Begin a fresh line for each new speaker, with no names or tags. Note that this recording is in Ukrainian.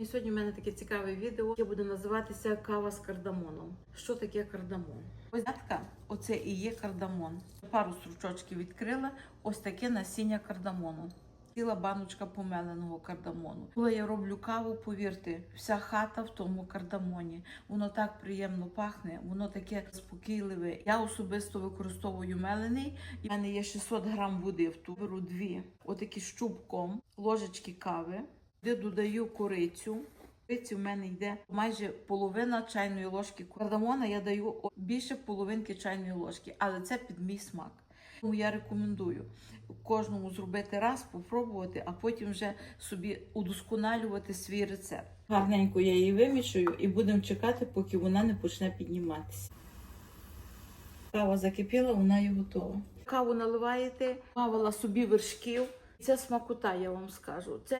І сьогодні в мене таке цікаве відео, яке буде називатися Кава з кардамоном. Що таке кардамон? Ось датка, оце і є кардамон. Пару стручочків відкрила, ось таке насіння кардамону. Ціла баночка помеленого кардамону. Коли я роблю каву, повірте, вся хата в тому кардамоні. Воно так приємно пахне, воно таке спокійливе. Я особисто використовую мелений. У мене є 600 грам води в ту. Беру дві, отакі щупком, ложечки кави, де додаю корицю. Кориці в мене йде майже половина чайної ложки кардамона. Я даю більше половинки чайної ложки, але це під мій смак. Тому я рекомендую кожному зробити раз, попробувати, а потім вже собі удосконалювати свій рецепт. Гарненько я її вимішую і будемо чекати, поки вона не почне підніматися. Кава закипіла, вона і готова. Каву наливаєте, бавила собі вершків. Це смакота, я вам скажу. Це